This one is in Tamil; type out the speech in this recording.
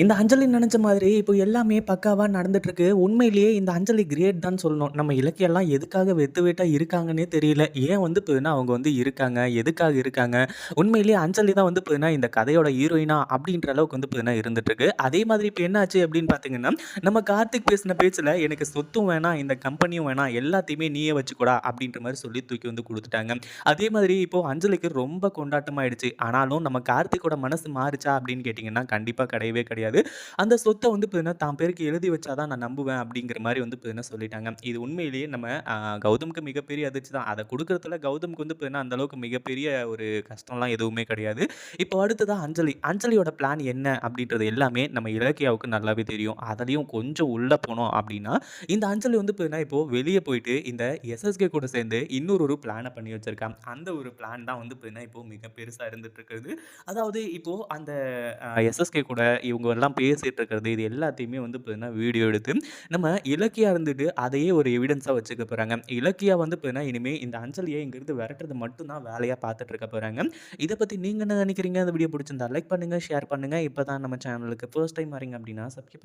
இந்த அஞ்சலி நினச்ச மாதிரி இப்போ எல்லாமே பக்காவா நடந்துட்டுருக்கு. உண்மையிலேயே இந்த அஞ்சலி கிரேட் தான் சொல்லணும். நம்ம இலக்கியலாம் எதுக்காக வெத்து வேட்டா இருக்காங்கன்னே தெரியல. ஏன் வந்து போதுனா அவங்க வந்து இருக்காங்க? எதுக்காக இருக்காங்க? உண்மையிலேயே அஞ்சலி தான் வந்து போதுனா இந்த கதையோட ஹீரோயினா அப்படின்ற அளவுக்கு வந்து பார்த்தீங்கன்னா இருந்துட்டுருக்கு. அதே மாதிரி இப்போ என்னாச்சு அப்படின்னு பார்த்தீங்கன்னா, நம்ம கார்த்திக் பேசின பேச்சுல எனக்கு சொத்தும் வேணாம், இந்த கம்பெனியும் வேணாம், எல்லாத்தையுமே நீயே வச்சுக்கூடா அப்படின்ற மாதிரி சொல்லி தூக்கி வந்து கொடுத்துட்டாங்க அதே மாதிரி இப்போ அஞ்சலிக்கு ரொம்ப கொண்டாட்டமாயிடுச்சு. ஆனாலும் நம்ம கார்த்திக்கோட மனசு மாறுச்சா அப்படின்னு கேட்டிங்கன்னா கண்டிப்பாக கிடையவே கிடையாது. அந்த சொத்தை வந்து பார்த்தீங்கன்னா, தான் பேருக்கு எழுதி வச்சா தான் நான் நம்புவேன் அப்படிங்கிற மாதிரி வந்து பார்த்தீங்கன்னா சொல்லிட்டாங்க. இது உண்மையிலேயே நம்ம கௌதமுக்கு மிகப்பெரிய அதிர்ச்சி தான். அதை கொடுக்குறதுல கௌதமுக்கு வந்து பார்த்தீங்கன்னா, அந்த அளவுக்கு மிகப்பெரிய ஒரு கஷ்டம்லாம் எதுவுமே கிடையாது. இப்போ அடுத்ததான் அஞ்சலி. அஞ்சலியோட பிளான் என்ன அப்படின்றது எல்லாமே நம்ம இலக்கியாவுக்கு நல்லாவே தெரியும். அதுலேயும் கொஞ்சம் உள்ளே போனோம் அப்படின்னா, இந்த அஞ்சலி வந்து பார்த்தீங்கன்னா, இப்போ வெளியே போயிட்டு இந்த எஸ்எஸ்கே கூட சேர்ந்து இன்னொரு ஒரு பிளானை பண்ணி வச்சுருக்கான் அந்த ஒரு பிளான் தான் வந்து பார்த்தீங்கன்னா, இப்போ மிக பெருசாக இருந்துட்டு இருக்குது. அதாவது இப்போது அந்த எஸ்எஸ்கே கூட இவங்க எல்லாம் பேசிகிட்டு இருக்கிறது, இது எல்லாத்தையுமே வந்து பார்த்தீங்கன்னா, வீடியோ எடுத்து நம்ம இலக்கியா இருந்துட்டு அதையே ஒரு எவிடன்ஸாக வச்சுக்க போகிறாங்க இலக்கியா வந்து பார்த்தீங்கன்னா, இனிமேல் இந்த அஞ்சலியை இங்கிருந்து விரட்டுறது மட்டும்தான் வேலையாக பார்த்துட்டு இருக்க போகிறாங்க இதை பற்றி நீங்கள் என்ன நினைக்கிறீங்க? அந்த வீடியோ பிடிச்சிருந்தா லைக் பண்ணுங்கள் ஷேர் பண்ணுங்க. இப்போ தான் நம்ம சேனலுக்கு ஃபர்ஸ்ட் டைம் வரீங்க அப்படின்னா சப்ஸ்கிரைப் பண்ணி